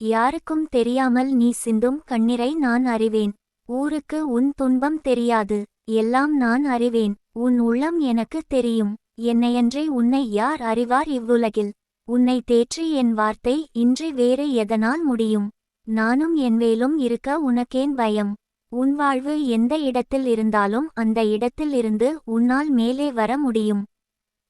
யாருக்கும் தெரியாமல் நீ சிந்தும் கண்ணீரை நான் அறிவேன். ஊருக்கு உன் துன்பம் தெரியாது எல்லாம் நான் அறிவேன். உன் உள்ளம் எனக்கு தெரியும் என்னையன்றி உன்னை யார் அறிவார் இவ்வுலகில்? உன்னை தேற்றி என் வார்த்தை இன்றி வேறு எதனால் முடியும்? நானும் என் வேலும் இருக்க உனக்கேன் பயம். உன் வாழ்வு எந்த இடத்தில் இருந்தாலும் அந்த இடத்தில் இருந்து உன்னால் மேலே வர முடியும்.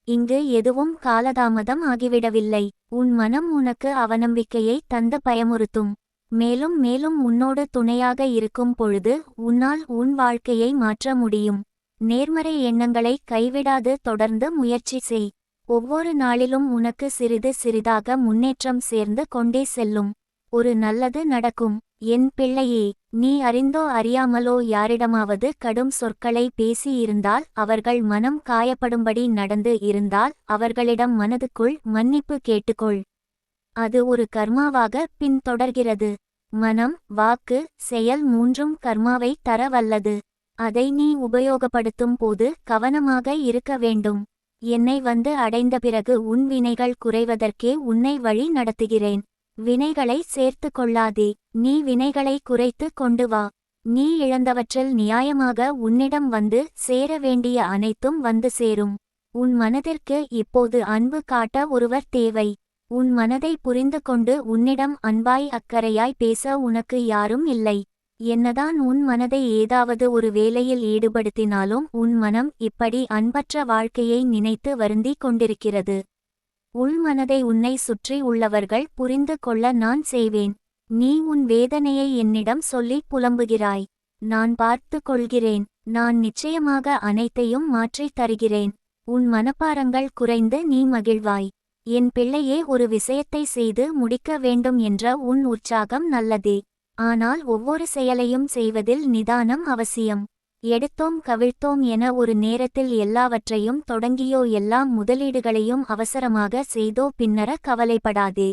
இங்கு எதுவும் காலதாமதம் ஆகிவிடவில்லை. உன் மனம் உனக்கு அவநம்பிக்கையை தந்து பயமுறுத்தும். மேலும் மேலும் உன்னோடு துணையாக இருக்கும் பொழுது உன்னால் உன் வாழ்க்கையை மாற்ற முடியும். நேர்மறை எண்ணங்களை கைவிடாது தொடர்ந்து முயற்சி செய். ஒவ்வொரு நாளிலும் உனக்கு சிறிது சிறிதாக முன்னேற்றம் சேர்ந்து கொண்டே செல்லும். ஒரு நல்லது நடக்கும். என் பிள்ளையே நீ அறிந்தோ அறியாமலோ யாரிடமாவது கடும் சொற்களை பேசியிருந்தால் அவர்கள் மனம் காயப்படும்படி நடந்து இருந்தால் அவர்களிடம் மனதுக்குள் மன்னிப்பு கேட்டுக்கொள். அது ஒரு கர்மாவாக பின்தொடர்கிறது. மனம் வாக்கு செயல் மூன்றும் கர்மாவை தர வல்லது அதை நீ உபயோகப்படுத்தும் போது கவனமாக இருக்க வேண்டும். என்னை வந்து அடைந்த பிறகு உன் வினைகள் குறைவதற்கே உன்னை வழி நடத்துகிறேன். வினைகளை சேர்த்து கொள்ளாதே. நீ வினைகளை குறைத்து கொண்டு வா. நீ இழந்தவற்றில் நியாயமாக உன்னிடம் வந்து சேர வேண்டிய அனைத்தும் வந்து சேரும். உன் மனதிற்கு இப்போது அன்பு காட்ட ஒருவர் தேவை. உன் மனதை புரிந்து கொண்டு உன்னிடம் அன்பாய் அக்கறையாய் பேச உனக்கு யாரும் இல்லை. என்னதான் உன் மனதை ஏதாவது ஒரு வேலையில் ஈடுபடுத்தினாலும் உன் மனம் இப்படி அன்பற்ற வாழ்க்கையை நினைத்து வருந்திக் கொண்டிருக்கிறது. உள் மனதை உன்னை சுற்றி உள்ளவர்கள் புரிந்து கொள்ள நான் செய்வேன். நீ உன் வேதனையை என்னிடம் சொல்லி புலம்புகிறாய். நான் பார்த்து கொள்கிறேன். நான் நிச்சயமாக அனைத்தையும் மாற்றித் தருகிறேன். உன் மனப்பாரங்கள் குறைந்து நீ மகிழ்வாய். என் பிள்ளையே ஒரு விஷயத்தை செய்து முடிக்க வேண்டும் என்ற உன் உற்சாகம் நல்லதே. ஆனால் ஒவ்வொரு செயலையும் செய்வதில் நிதானம் அவசியம். எடுத்தோம் கவிழ்த்தோம் என ஒரு நேரத்தில் எல்லாவற்றையும் தொடங்கியோ எல்லாம் முதலீடுகளையும் அவசரமாக செய்தோ பின்னர கவலைப்படாதே.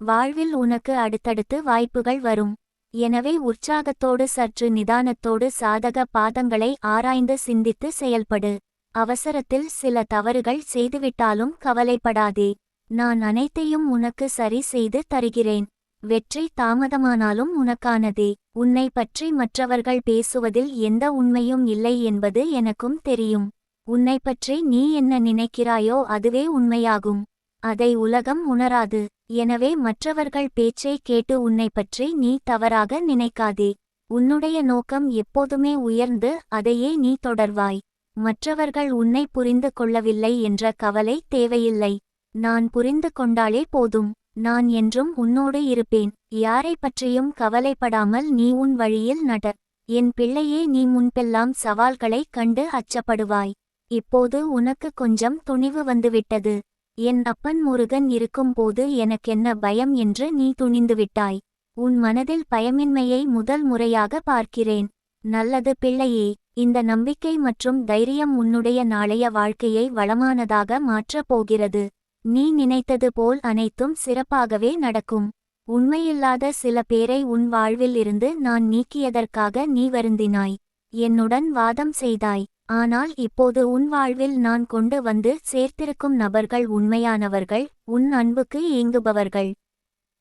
வாழ்வில் உனக்கு அடுத்தடுத்து வாய்ப்புகள் வரும். எனவே உற்சாகத்தோடு சற்று நிதானத்தோடு சாதக பாதங்களை ஆராய்ந்து சிந்தித்து செயல்படு. அவசரத்தில் சில தவறுகள் செய்துவிட்டாலும் கவலைப்படாதே. நான் அனைத்தையும் உனக்கு சரி செய்து தருகிறேன். வெற்றி தாமதமானாலும் உனக்கானதே. உன்னை பற்றி மற்றவர்கள் பேசுவதில் எந்த உண்மையும் இல்லை என்பது எனக்கும் தெரியும். உன்னை பற்றி நீ என்ன நினைக்கிறாயோ அதுவே உண்மையாகும். அதை உலகம் உணராது. எனவே மற்றவர்கள் பேச்சை கேட்டு உன்னை பற்றி நீ தவறாக நினைக்காதே. உன்னுடைய நோக்கம் எப்போதுமே உயர்ந்து அதையே நீ தொடர்வாய். மற்றவர்கள் உன்னை புரிந்து கொள்ளவில்லை என்ற கவலை தேவையில்லை. நான் புரிந்து கொண்டாலே போதும். நான் என்றும் உன்னோடு இருப்பேன். யாரை பற்றியும் கவலைப்படாமல் நீ உன் வழியில் நட. என் பிள்ளையே நீ முன்பெல்லாம் சவால்களைக் கண்டு அச்சப்படுவாய். இப்போது உனக்கு கொஞ்சம் துணிவு வந்துவிட்டது. என் அப்பன் முருகன் இருக்கும்போது எனக்கென்ன பயம் என்று நீ துணிந்துவிட்டாய். உன் மனதில் பயமின்மையை முதல் முறையாக பார்க்கிறேன். நல்லது பிள்ளையே இந்த நம்பிக்கை மற்றும் தைரியம் உன்னுடைய நாளைய வாழ்க்கையை வளமானதாக மாற்றப் போகிறது. நீ நினைத்தது போல் அனைத்தும் சிறப்பாகவே நடக்கும். உண்மையில்லாத சில பேரை உன் வாழ்வில் இருந்து நான் நீக்கியதற்காக நீ வருந்தினாய். என்னுடன் வாதம் செய்தாய். ஆனால் இப்போது உன் வாழ்வில் நான் கொண்டு வந்து சேர்த்திருக்கும் நபர்கள் உண்மையானவர்கள் உன் அன்புக்கு ஏங்குபவர்கள்.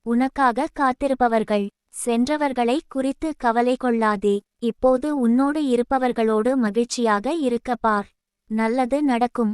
உனக்காக காத்திருப்பவர்கள். சென்றவர்களை குறித்து கவலை கொள்ளாதே. இப்போது உன்னோடு இருப்பவர்களோடு மகிழ்ச்சியாக இருக்க பார் நல்லது நடக்கும்.